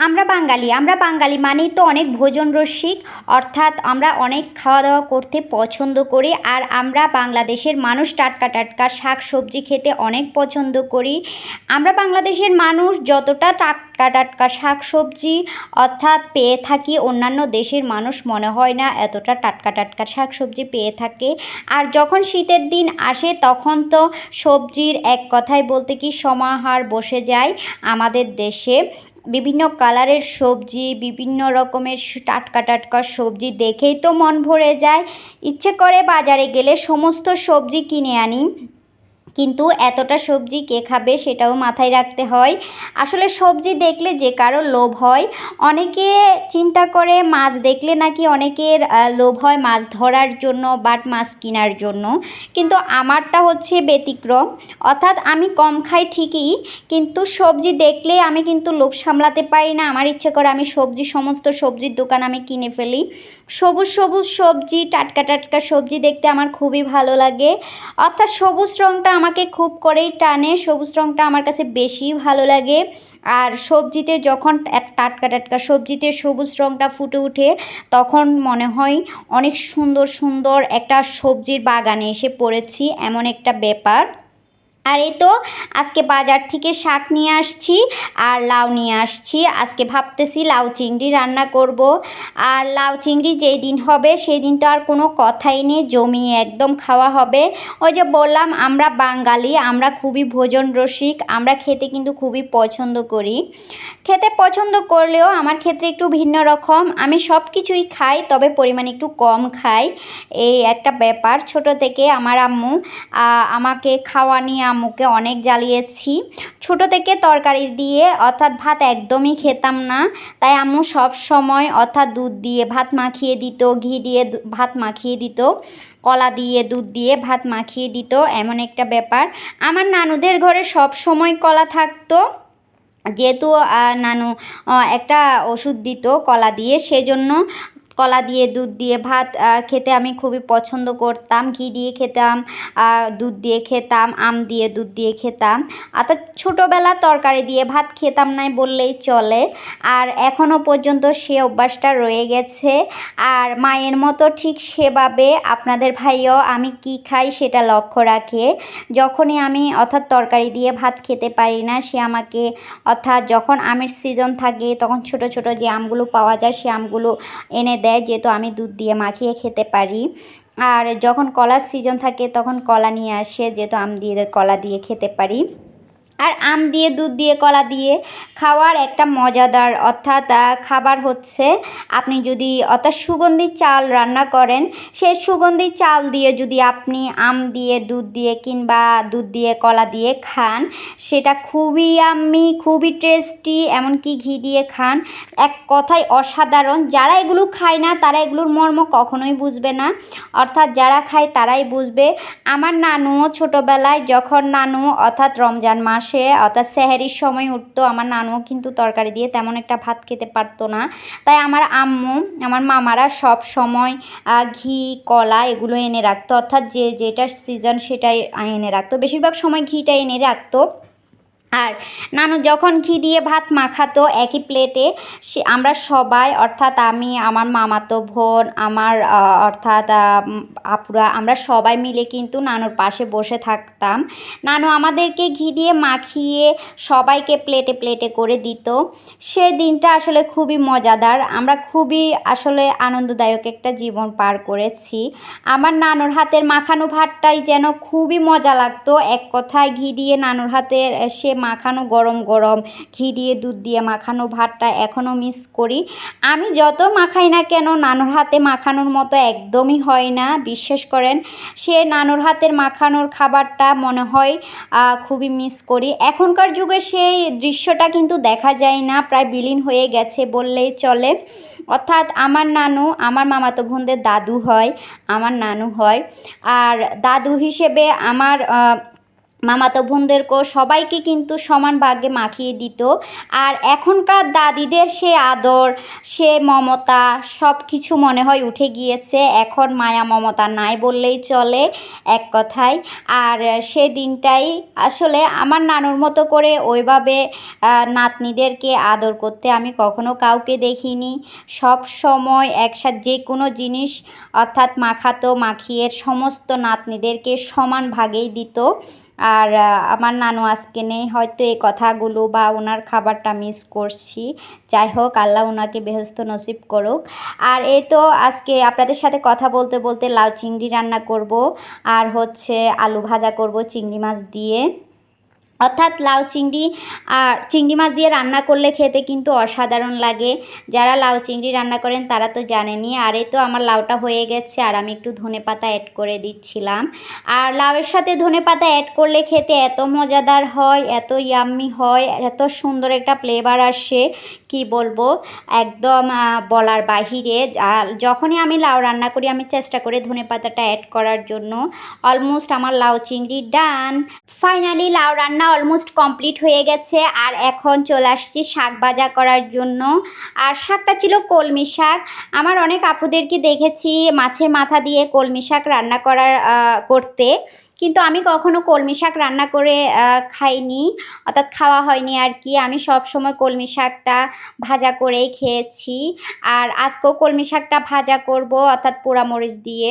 আমরা বাঙালি আমরা বাঙালি মানেই তো অনেক ভোজন রসিক, অর্থাৎ আমরা অনেক খাওয়া দাওয়া করতে পছন্দ করি আর আমরা বাংলাদেশের মানুষ টাটকা টাটকা শাক সবজি খেতে অনেক পছন্দ করি। আমরা বাংলাদেশের মানুষ যতটা টাটকা টাটকা শাক সবজি অর্থাৎ পেয়ে থাকি অন্যান্য দেশের মানুষ মনে হয় না এতটা টাটকা টাটকা শাক সবজি পেয়ে থাকে। আর যখন শীতের দিন আসে তখন তো সবজির এক কথায় বলতে কি সমাহার বসে যায় আমাদের দেশে। বিভিন্ন কালারের সবজি, বিভিন্ন রকমের টাটকা টাটকা সবজি দেখেই তো মন ভরে যায়। ইচ্ছে করে বাজারে গেলে সমস্ত সবজি কিনে আনি। কিন্তু এতটা সবজি কে খাবে সেটাও মাথায় রাখতে হয়। আসলে সবজি দেখলে যে কারও লোভ হয়, অনেকে চিন্তা করে মাছ দেখলে নাকি অনেকের লোভ হয় মাছ ধরার জন্য, বাট মাছ কেনার জন্য। কিন্তু আমারটা হচ্ছে ব্যতিক্রম। অর্থাৎ আমি কম খাই ঠিকই, কিন্তু সবজি দেখলে আমি কিন্তু লোভ সামলাতে পারি না। আমার ইচ্ছে করে আমি সবজি, সমস্ত সবজির দোকান আমি কিনে ফেলি। সবুজ সবুজ সবজি, টাটকা টাটকা সবজি দেখতে আমার খুবই ভালো লাগে। অর্থাৎ সবুজ রঙটা আমাকে খুব করেই টানে। সবুজ রঙটা আমার কাছে বেশি ভালো লাগে। আর সবজিতে যখন টাটকা টাটকা সবজিতে সবুজ রঙটা ফুটে উঠে তখন মনে হয় অনেক সুন্দর সুন্দর একটা সবজির বাগানে এসে পড়েছি। এমন একটা ব্যাপার। আর এই তো, আজকে বাজার থেকে শাক নিয়ে আসছি আর লাউ নিয়ে আসছি। আজকে ভাবতেছি লাউ চিংড়ি রান্না করব। আর লাউ চিংড়ি যেই দিন হবে, সেই দিন তো আর কোনো কথাই নেই, জমিয়ে একদম খাওয়া হবে। ওই যে বললাম, আমরা বাঙালি, আমরা খুবই ভোজন রসিক, আমরা খেতে কিন্তু খুবই পছন্দ করি। খেতে পছন্দ করলেও আমার ক্ষেত্রে একটু ভিন্ন রকম। আমি সব কিছুই খাই, তবে পরিমাণ একটু কম খাই। এই একটা ব্যাপার, ছোট থেকে আমার আম্মু আমাকে খাওয়া নিয়ে আম্মুকে অনেক জ্বালিয়েছি। ছোট থেকে তরকারি দিয়ে অর্থাৎ ভাত একদমই খেতাম না। তাই আম্মু সব সময় অর্থাৎ দুধ দিয়ে ভাত মাখিয়ে দিত, ঘি দিয়ে ভাত মাখিয়ে দিত, কলা দিয়ে দুধ দিয়ে ভাত মাখিয়ে দিত, এমন একটা ব্যাপার। আমার নানুদের ঘরে সব সময় কলা থাকতো। যেহেতু নানু একটা ওষুধ দিত কলা দিয়ে, সেজন্য কলা দিয়ে, দুধ দিয়ে, ভাত খেতে আমি খুবই পছন্দ করতাম। ঘি দিয়ে খেতাম দুধ দিয়ে খেতাম, আম দিয়ে, দুধ দিয়ে খেতাম। অর্থাৎ ছোটোবেলা তরকারি দিয়ে ভাত খেতাম নাই বললেই চলে। আর এখনও পর্যন্ত সে অভ্যাসটা রয়ে গেছে। আর মায়ের মতো ঠিক সেভাবে আপনাদের ভাইও আমি কি খাই সেটা লক্ষ্য রাখে। যখনই আমি অর্থাৎ তরকারি দিয়ে ভাত খেতে পারি না, সে আমাকে অর্থাৎ যখন আমের সিজন থাকে, তখন ছোট ছোট যে আমগুলো পাওয়া যায়, সে আমগুলো এনে দেয় যেহেতু আমি দুধ দিয়ে মাখিয়ে খেতে পারি। আর যখন কলার সিজন থাকে তখন কলা নিয়ে আসে, যেহেতু আম দিয়ে কলা দিয়ে খেতে পারি। আর আম দিয়ে, দুধ দিয়ে, কলা দিয়ে খাওয়ার একটা মজাদার, অর্থাৎ খাবার হচ্ছে আপনি যদি অর্থাৎ সুগন্ধি চাল রান্না করেন সেই সুগন্ধি চাল দিয়ে যদি আপনি আম দিয়ে, দুধ দিয়ে কিংবা দুধ দিয়ে, কলা দিয়ে খান, সেটা খুবই আমি খুবই টেস্টি এমনকি ঘি দিয়ে খান, এক কথায় অসাধারণ। যারা এগুলো খায় না, তারা এগুলোর মর্ম কখনোই বুঝবে না। অর্থাৎ যারা খায় তারাই বুঝবে। আমার নানুও ছোটোবেলায় যখন নানু, অর্থাৎ রমজান মাস আসে অর্থাৎ সেহারির সময় উঠতো। আমার নানুও কিন্তু তরকারি দিয়ে তেমন একটা ভাত খেতে পারতো না। তাই আমার আম্মু, আমার মামারা সব সময় ঘি, কলা এগুলো এনে রাখতো। অর্থাৎ যে যেটার সিজন সেটাই এনে রাখতো। বেশিরভাগ সময় ঘিটা এনে রাখতো। আর নানু যখন ঘি দিয়ে ভাত মাখাতো একই প্লেটে সে আমরা সবাই, অর্থাৎ আমি, আমার মামাতো বোন, আমার অর্থাৎ আপুরা, আমরা সবাই মিলে কিন্তু নানুর পাশে বসে থাকতাম। নানু আমাদেরকে ঘি দিয়ে মাখিয়ে সবাইকে প্লেটে প্লেটে করে দিত। সে দিনটা আসলে খুবই মজাদার। আমরা খুবই আসলে আনন্দদায়ক একটা জীবন পার করেছি। আমার নানুর হাতের মাখানো ভাতটাই যেন খুবই মজা লাগতো। এক কথায় ঘি দিয়ে নানুর হাতের, সে মাখানো গরম গরম, ঘি দিয়ে, দুধ দিয়ে মাখানো ভাতটা এখনও মিস করি। আমি যত মাখাই না কেন, নানুর হাতে মাখানোর মতো একদমই হয় না, বিশ্বাস করেন। সে নানুর হাতের মাখানোর খাবারটা মনে হয় খুবই মিস করি। এখনকার যুগে সেই দৃশ্যটা কিন্তু দেখা যায় না, প্রায় বিলীন হয়ে গেছে বললেই চলে। অর্থাৎ আমার নানু, আমার মামাতো বোনদের দাদু হয়, আমার নানু হয়। আর দাদু হিসেবে আমার মামাতো বোনদেরকেও সবাইকে কিন্তু সমান ভাগে মাখিয়ে দিত। আর এখনকার দাদিদের সে আদর, সে মমতা সব কিছু মনে হয় উঠে গিয়েছে। এখন মায়া মমতা নাই বললেই চলে এক কথায়। আর সে দিনটাই আসলে আমার নানুর মতো করে ওইভাবে নাতনিদেরকে আদর করতে আমি কখনো কাউকে দেখিনি। সব সময় একসাথে যে কোনো জিনিস অর্থাৎ মাখাতো, মাখিয়ে সমস্ত নাতনিদেরকে সমান ভাগেই দিত। আর আমার নানু আজকে নেই, হয়তো এই কথাগুলো বা ওনার খাবারটা মিস করছি। যাই হোক, আল্লাহ ওনাকে বেহস্ত নসিব করুক। আর এই তো আজকে আপনাদের সাথে কথা বলতে বলতে লাউ চিংড়ি রান্না করব, আর হচ্ছে আলু ভাজা করব চিংড়ি মাছ দিয়ে। অর্থাৎ লাউ চিংড়ি আর চিংড়ি মাছ দিয়ে রান্না করলে খেতে কিন্তু অসাধারণ লাগে। যারা লাউ চিংড়ি রান্না করেন তারা তো জানেনি আর এই তো আমার লাউটা হয়ে গেছে আর আমি একটু ধনে পাতা অ্যাড করে দিচ্ছিলাম। আর লাউয়ের সাথে ধনে পাতা অ্যাড করলে খেতে এত মজাদার হয়, এত ইয়াম্মি হয়, এত সুন্দর একটা ফ্লেভার আসে। কি বলব, একদম বলার বাহিরে। যখনই আমি লাউ রান্না করি, আমি চেষ্টা করি ধনে পাতাটা অ্যাড করার জন্য। অলমোস্ট আমার লাউ চিংড়ি ডান ফাইনালি লাউ রান্না অলমোস্ট কমপ্লিট হয়ে গেছে। আর এখন চলে আসছি শাক ভাজা করার জন্য। আর শাকটা ছিল কলমি শাক। আমার অনেক আপুদেরকে দেখেছি মাছের মাথা দিয়ে কলমি শাক রান্না করার করতে। কিন্তু আমি কখনো কলমি শাক রান্না করে খাইনি। অর্থাৎ খাওয়া হয়নি আর কি আমি সব সময় কলমি শাকটা ভাজা করেই খেয়েছি। আর আজকেও কলমি শাকটা ভাজা করব, অর্থাৎ পোড়ামরিচ দিয়ে।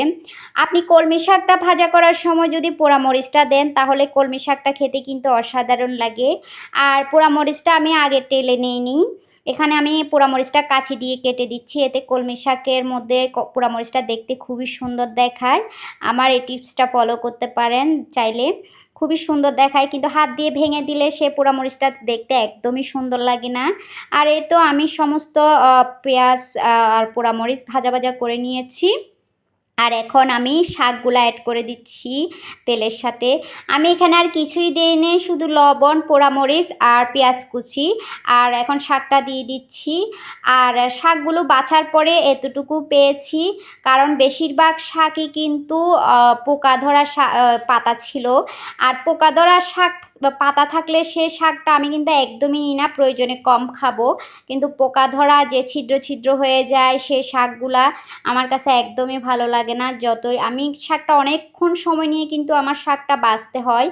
আপনি কলমি শাকটা ভাজা করার সময় যদি পোড়ামরিচটা দেন, তাহলে কলমি শাকটা খেতে কিন্তু অসাধারণ লাগে। আর পোড়ামরিচটা আমি আগে টেলে নিইনি। এখানে আমি পোড়ামরিচটা কাছি দিয়ে কেটে দিচ্ছি। এতে কলমি শাকের মধ্যে পোড়ামরিচটা দেখতে খুবই সুন্দর দেখায়। আমার এই টিপসটা ফলো করতে পারেন চাইলে। খুবই সুন্দর দেখায়, কিন্তু হাত দিয়ে ভেঙে দিলে সে পোড়ামরিচটা দেখতে একদমই সুন্দর লাগে না। আর এই তো আমি সমস্ত পেঁয়াজ আর পোড়ামরিচ ভাজা ভাজা করে নিয়েছি। আর এখন আমি শাকগুলো অ্যাড করে দিচ্ছি তেলের সাথে। আমি এখানে আর কিছুই দিই নেই শুধু লবণ, পোড়ামরিচ আর পেঁয়াজ কুচি। আর এখন শাকটা দিয়ে দিচ্ছি। আর শাকগুলো বাছার পরে এতটুকু পেয়েছি। কারণ বেশিরভাগ শাকই কিন্তু পোকা ধরা পাতা ছিল। আর পোকা ধরা শাক পাতা থাকলে সে শাকটা আমি কিন্তু একদমই নিই না, প্রয়োজনে কম খাব। কিন্তু পোকা ধরা যে ছিদ্র ছিদ্র হয়ে যায় সে শাকগুলা আমার কাছে একদমই ভালো লাগে না। যতই, আমি শাকটা অনেকক্ষণ সময় নিয়ে কিন্তু আমার শাকটা বাঁচতে হয়।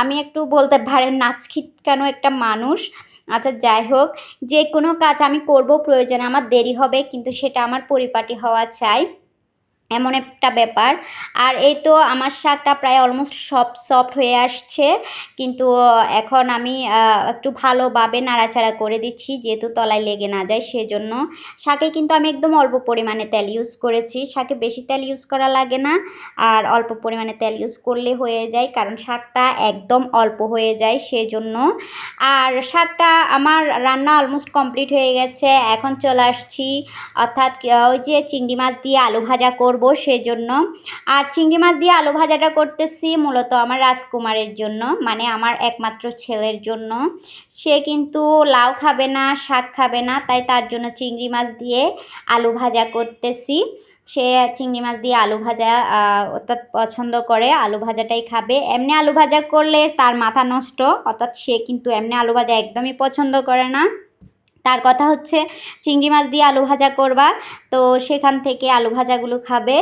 আমি একটু বলতে পারেন নাচখিট কেন একটা মানুষ। আচ্ছা যাই হোক, যে কোনো কাজ আমি করব, প্রয়োজনে আমার দেরি হবে, কিন্তু সেটা আমার পরিপাটি হওয়া চাই। এমন একটা ব্যাপার। আর এই তো আমার শাকটা প্রায় অলমোস্ট সব সফট হয়ে আসছে। কিন্তু এখন আমি একটু ভালোভাবে নাড়াচাড়া করে দিচ্ছি। যেহেতু তলায় লেগে না যায়, সেজন্য। শাকে কিন্তু আমি একদম অল্প পরিমাণে তেল ইউজ করেছি। শাকে বেশি তেল ইউজ করা লাগে না। আর অল্প পরিমাণে তেল ইউজ করলে হয়ে যায়, কারণ শাকটা একদম অল্প হয়ে যায়, সেজন্য। আর শাকটা আমার রান্না অলমোস্ট কমপ্লিট হয়ে গেছে। এখন চলে আসছি, অর্থাৎ ওই যে চিংড়ি মাছ দিয়ে আলু ভাজা করব। সেজন্য। আর চিংড়ি মাছ দিয়ে আলু ভাজাটা করতেছি মূলত আমার রাজকুমারের জন্য মানে আমার একমাত্র ছেলের জন্য। সে কিন্তু লাউ খাবে না, শাক খাবে না, তাই তার জন্য চিংড়ি মাছ দিয়ে আলু ভাজা করতেছি। সে চিংড়ি মাছ দিয়ে আলু ভাজা অর্থাৎ পছন্দ করে, আলু ভাজাটাই খাবে। এমনি আলু ভাজা করলে তার মাথা নষ্ট, অর্থাৎ সে কিন্তু এমনি আলু ভাজা একদমই পছন্দ করে না। তার কথা হচ্ছে, চিংড়ি মাছ দিয়ে আলু ভাজা করবা তো সেখান থেকে আলু ভাজাগুলো খাবে।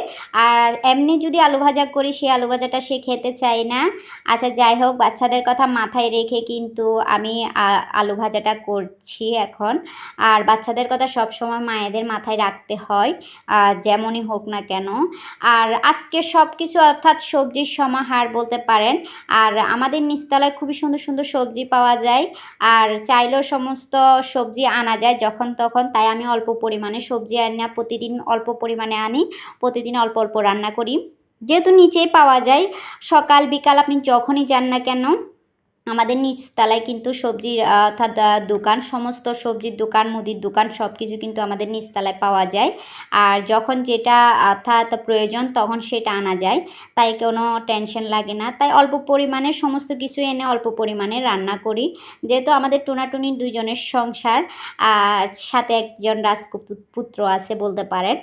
আর এমনি যদি আলু ভাজা করি সেই আলু ভাজাটা সে খেতে চায় না। আচ্ছা যাই হোক, বাচ্চাদের কথা মাথায় রেখে কিন্তু আমি আলু ভাজাটা করছি এখন। আর বাচ্চাদের কথা সব সময় মায়েদের মাথায় রাখতে হয় যেমনই হোক না কেন। আর আজকে সব কিছু অর্থাৎ সবজির সমাহার বলতে পারেন, আর আমাদের নিচতলায় খুবই সুন্দর সুন্দর সবজি পাওয়া যায়। আর চাইলেও সমস্ত সবজি আনা যায় যখন তখন, তাই আমি অল্প পরিমাণে সবজি আনা প্রতিদিন অল্প পরিমাণে আনি, প্রতিদিন অল্প অল্প রান্না করি। যেহেতু নিচেই পাওয়া যায়, সকাল, বিকাল আপনি যখনই যান না কেন আমাদের নিচতলায় কিন্তু সবজির, অর্থাৎ দোকান, সমস্ত সবজির দোকান, মুদির দোকান সব কিছু কিন্তু আমাদের নিচতলায় পাওয়া যায়। আর যখন যেটা, অর্থাৎ, প্রয়োজন তখন সেটা আনা যায়। তাই কোনো টেনশন লাগে না। তাই অল্প পরিমাণে সমস্ত কিছু এনে অল্প পরিমাণে রান্না করি। যেহেতু আমাদের টুনাটুনি দুইজনের সংসার সাথে একজন রাজপুত্র আছে বলতে পারেন।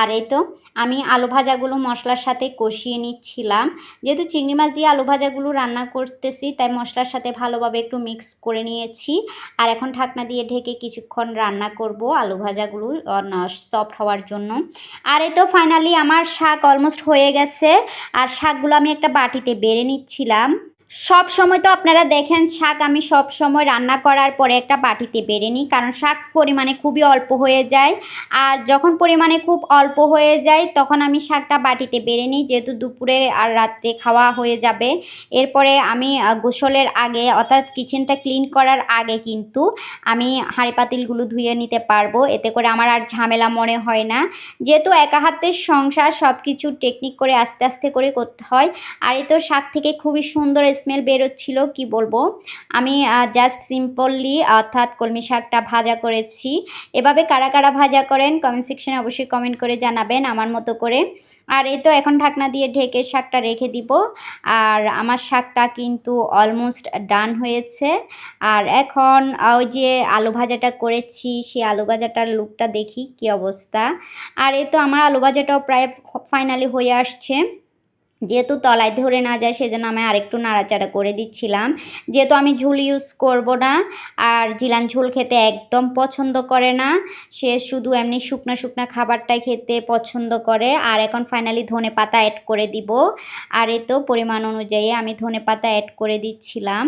আর এই তো, আমি আলু ভাজাগুলো মশলার সাথে কষিয়ে নিচ্ছিলাম। যেহেতু চিংড়ি মাছ দিয়ে আলু ভাজাগুলো রান্না করতেছি, তাই মশলার সাথে ভালোভাবে একটু মিক্স করে নিয়েছি। আর এখন ঢাকনা দিয়ে ঢেকে কিছুক্ষণ রান্না করব আলু ভাজাগুলো সফট হওয়ার জন্য। আর এই তো ফাইনালি আমার শাক অলমোস্ট হয়ে গেছে। আর শাকগুলো আমি একটা বাটিতে বেড়ে নিচ্ছিলাম। সব সময় তো আপনারা দেখেন, শাক আমি সব সময় রান্না করার পরে একটা বাটিতে বেড়ে নিই, কারণ শাক পরিমাণে খুবই অল্প হয়ে যায়। আর যখন পরিমাণে খুব অল্প হয়ে যায়, তখন আমি শাকটা বাটিতে বেড়ে নিই, যেহেতু দুপুরে আর রাত্রে খাওয়া হয়ে যাবে। এরপরে আমি গোসলের আগে, অর্থাৎ কিচেনটা ক্লিন করার আগে কিন্তু আমি হাঁড়ি পাতিলগুলো ধুয়ে নিতে পারব, এতে করে আমার আর ঝামেলা মনে হয় না। যেহেতু একা হাতের সংসার সব কিছু টেকনিক করে আস্তে আস্তে করে করতে হয়, আর এই তো শাক থেকে খুবই সুন্দর স্মেল বেরোচ্ছিল, কি বলব? আমি জাস্ট সিম্পললি অর্থাৎ কলমি শাকটা ভাজা করেছি। এভাবে কারা কারা ভাজা করেন কমেন্ট সেকশনে অবশ্যই কমেন্ট করে জানাবেন আমার মতো করে। আর এই তো এখন ঢাকনা দিয়ে ঢেকে শাকটা রেখে দিব। আর আমার শাকটা কিন্তু অলমোস্ট ডান হয়েছে। আর এখন ওই যে আলু ভাজাটা করেছি, সেই আলু ভাজাটার লুকটা দেখি, কি অবস্থা। আর এই তো আমার আলু ভাজাটাও প্রায় ফাইনালি হয়ে আসছে। যেহেতু তলায় ধরে না যায়, সেজন্য আমি আরেকটু নাড়াচাড়া করে দিচ্ছিলাম। যেহেতু আমি ঝুল ইউজ করব না, আর জিলান ঝোল খেতে একদম পছন্দ করে না, সে শুধু এমনি শুকনা শুকনা খাবারটাই খেতে পছন্দ করে। আর এখন ফাইনালি ধনে পাতা অ্যাড করে দিব। আর এ তো পরিমাণ অনুযায়ী আমি ধনে পাতা অ্যাড করে দিচ্ছিলাম।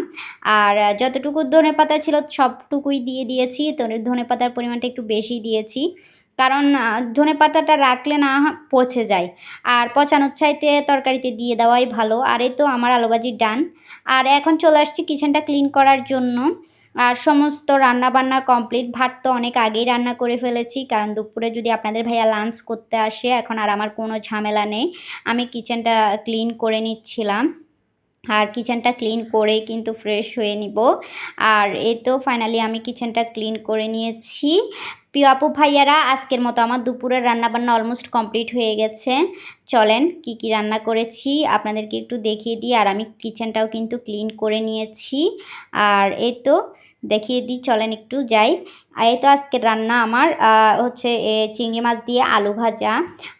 আর যতটুকু ধনে পাতা ছিল সবটুকুই দিয়ে দিয়েছি। তো ধনে পাতার পরিমাণটা একটু বেশি দিয়েছি। কারণ ধনে পাতাটা রাখলে না পচে যায়। আর পচানোর চাইতে তরকারিতে দিয়ে দেওয়াই ভালো। আর এই তো আমার আলুবাজি ডান। আর এখন চলে আসছি কিচেনটা ক্লিন করার জন্য। আর সমস্ত রান্না বান্না কমপ্লিট। ভাত তো অনেক আগেই রান্না করে ফেলেছি। কারণ দুপুরে যদি আপনাদের ভাইয়া লাঞ্চ করতে আসে, এখন আর আমার কোনো ঝামেলা নেই। আমি কিচেনটা ক্লিন করে নিচ্ছিলাম। আর কিচেনটা ক্লিন করে কিন্তু ফ্রেশ হয়ে নিব। আর এই তো ফাইনালি আমি কিচেনটা ক্লিন করে নিয়েছি। প্রিয় আপু ভাইয়ারা, আজকের মতো আমার দুপুরের রান্নাবান্না অলমোস্ট কমপ্লিট হয়ে গেছে। চলেন কি কি রান্না করেছি আপনাদেরকে একটু দেখিয়ে দিই। আর আমি কিচেনটাও কিন্তু ক্লিন করে নিয়েছি। আর এই তো দেখিয়ে দিই, চলেন একটু যাই। এই তো আজকের রান্না আমার। হচ্ছে চিংড়ি মাছ দিয়ে আলু ভাজা।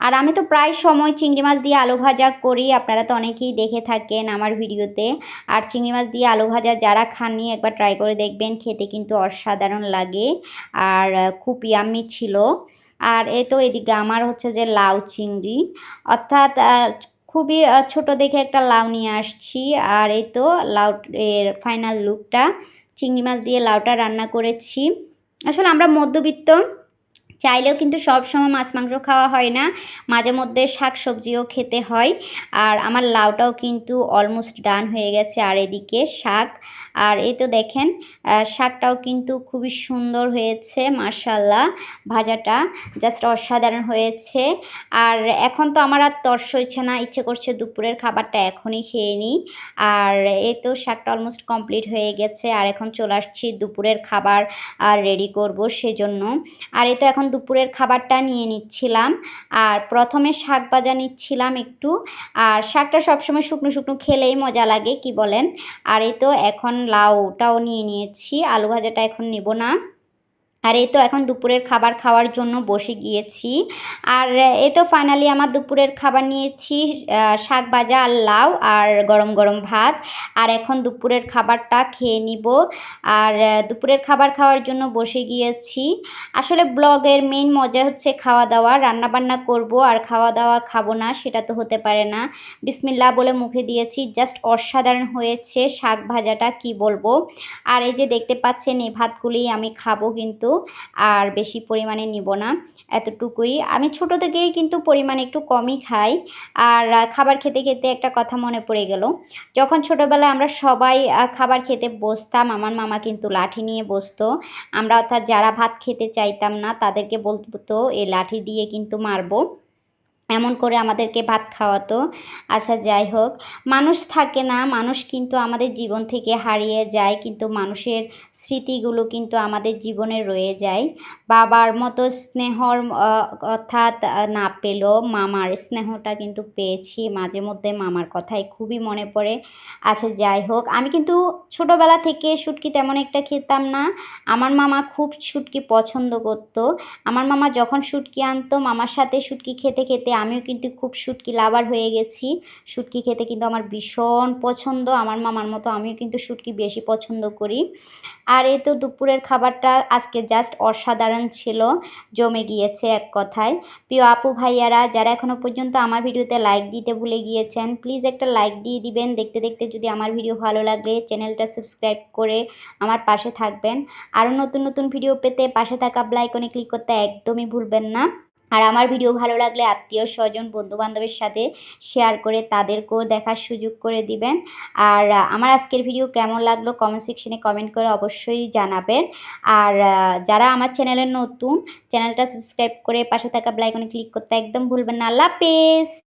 আর আমি তো প্রায় সময় চিংড়ি মাছ দিয়ে আলু ভাজা করি, আপনারা তো অনেকেই দেখে থাকেন আমার ভিডিওতে। আর চিংড়ি মাছ দিয়ে আলু ভাজা যারা খাননি, একবার ট্রাই করে দেখবেন, খেতে কিন্তু অসাধারণ লাগে। আর খুব ইয়াম্মি ছিল। আর এ তো এদিকে আমার হচ্ছে যে লাউ চিংড়ি। অর্থাৎ খুবই ছোট দেখে একটা লাউ নিয়ে আসছি। আর এই তো লাউ, এর ফাইনাল লুকটা চিংড়ি মাছ দিয়ে লাউটা রান্না করেছি। আসলে আমরা মধ্যবিত্ত, চাইলেও কিন্তু সব সময় মাছ, মাংস খাওয়া হয় না। মাঝে মধ্যে শাক সবজিও খেতে হয়। আর আমার লাউটাও কিন্তু অলমোস্ট ডান হয়ে গেছে। আর এদিকে শাক আর এই তো দেখেন শাকটাও কিন্তু খুবই সুন্দর হয়েছে মার্শাল্লাহ ভাজাটা জাস্ট অসাধারণ হয়েছে। আর এখন তো আমার আর তর্স হয়েছে না, ইচ্ছে করছে দুপুরের খাবারটা এখনই খেয়ে নিই। আর এই তো শাকটা অলমোস্ট কমপ্লিট হয়ে গেছে, আর এখন চলে আসছি দুপুরের খাবার আর রেডি করব সেজন্য। আর এই তো এখন দুপুরের খাবারটা নিয়ে নিচ্ছিলাম, আর প্রথমে শাক ভাজা নিচ্ছিলাম একটু। আর শাকটা সবসময় শুকনো শুকনো খেলেই মজা লাগে, কি বলেন? আর এই তো এখন লাউটাও নিয়ে নিয়েছি। আলু ভাজাটা এখন নেব না। আর এই তো এখন দুপুরের খাবার খাওয়ার জন্য বসে গিয়েছি। আর এই তো ফাইনালি আমার দুপুরের খাবার নিয়েছি শাক ভাজা আর লাউ আর গরম গরম ভাত। আর এখন দুপুরের খাবারটা খেয়ে নিব। আর দুপুরের খাবার খাওয়ার জন্য বসে গিয়েছি। আসলে ব্লগের মেইন মজা হচ্ছে খাওয়া দাওয়া রান্না বান্না করব আর খাওয়া দাওয়া খাব না, সেটা তো হতে পারে না। বিসমিল্লা বলে মুখে দিয়েছি জাস্ট অসাধারণ হয়েছে শাক ভাজাটা, কি বলব? আর এই যে দেখতে পাচ্ছেন, এই ভাতগুলি আমি খাব কিন্তু। আর বেশি পরিমাণে নিব না এতটুকুই। আমি ছোট থেকেই কিন্তু পরিমাণ একটু কমই খাই আর খাবার খেতে খেতে একটা কথা মনে পড়ে গেল। যখন ছোটোবেলায় আমরা সবাই খাবার খেতে বসতাম, আমার মামা কিন্তু লাঠি নিয়ে বসতো। আমরা অর্থাৎ যারা ভাত খেতে চাইতাম না, তাদেরকে বলতো এই লাঠি দিয়ে কিন্তু মারবো। এমন করে আমাদেরকে ভাত খাওয়াতো। আচ্ছা যাই হোক। মানুষ থাকে না, মানুষ কিন্তু আমাদের জীবন থেকে হারিয়ে যায়, কিন্তু মানুষের স্মৃতিগুলো কিন্তু আমাদের জীবনে রয়ে যায়। বাবার মতো স্নেহর অর্থাৎ না পেলেও মামার স্নেহটা কিন্তু পেয়েছি। মাঝে মধ্যে মামার কথাই খুবই মনে পড়ে। আচ্ছা যাই হোক। আমি কিন্তু ছোটোবেলা থেকে শুটকি তেমন একটা খেতাম না। আমার মামা খুব শুটকি পছন্দ করতো। আমার মামা যখন শুটকি আনতো, মামার সাথে শুটকি খেতে খেতে আমিও কিন্তু খুব শুটকি লাভার হয়ে গেছি। শুটকি খেতে কিন্তু আমার ভীষণ পছন্দ। আমার মামার মতো আমিও কিন্তু শুটকি বেশি পছন্দ করি। আর এই তো দুপুরের খাবারটা আজকে জাস্ট অসাধারণ ছিল। জমে গিয়েছে এক কথায়। প্রিয় আপু ভাইয়ারা, যারা এখনও পর্যন্ত আমার ভিডিওতে লাইক দিতে ভুলে গিয়েছেন প্লিজ একটা লাইক দিয়ে দিবেন। দেখতে দেখতে যদি আমার ভিডিও ভালো লাগে চ্যানেলটা সাবস্ক্রাইব করে আমার পাশে থাকবেন। আরও নতুন নতুন ভিডিও পেতে পাশে থাকা ব্লাইকনে ক্লিক করতে একদমই ভুলবেন না। আর আমার ভিডিও ভালো লাগলে আত্মীয় স্বজন, বন্ধুবান্ধবের সাথে শেয়ার করে তাদেরকেও দেখার সুযোগ করে দিবেন। আর আমার আজকের ভিডিও কেমন লাগল কমেন্ট সেকশনে কমেন্ট করে অবশ্যই জানাবেন। আর যারা আমার চ্যানেলের নতুন চ্যানেলটা সাবস্ক্রাইব করে পাশে থাকা ব্লাইকনে ক্লিক করতে একদম ভুলবেন না। আল্লাহ হাফেজ!